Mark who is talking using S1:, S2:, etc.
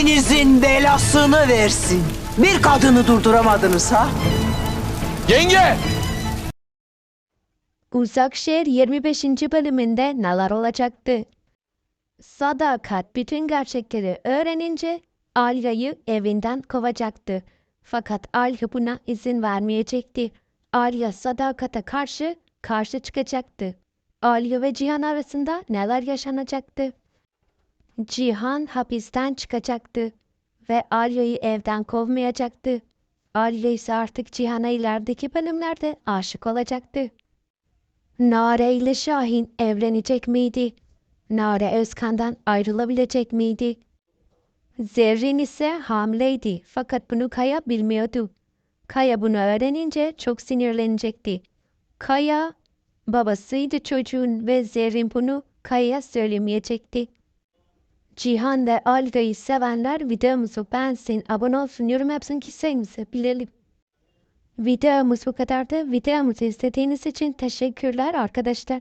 S1: hepinizin belasını versin. Bir kadını durduramadınız ha?
S2: Yenge!
S3: Uzak Şehir 25. bölümünde neler olacaktı? Sadakat bütün gerçekleri öğrenince Alya'yı evinden kovacaktı. Fakat Alya buna izin vermeyecekti. Alya Sadakat'a karşı karşı çıkacaktı. Alya ve Cihan arasında neler yaşanacaktı? Cihan hapisten çıkacaktı ve Alya'yı evden kovmayacaktı. Alya ise artık Cihan'a ilerideki bölümlerde aşık olacaktı. Nare ile Şahin evlenecek miydi? Nare Özkan'dan ayrılabilecek miydi? Zerrin ise hamileydi fakat bunu Kaya bilmiyordu. Kaya bunu öğrenince çok sinirlenecekti. Kaya babasıydı çocuğun ve Zerrin bunu Kaya'ya söylemeyecekti. Cihan ve Alga'yı sevenler videomuzu beğensin, abone olsun, yorum yapsın ki sayımızı bilelim. Videomuz bu kadardı. Videomuzu izlediğiniz için teşekkürler arkadaşlar.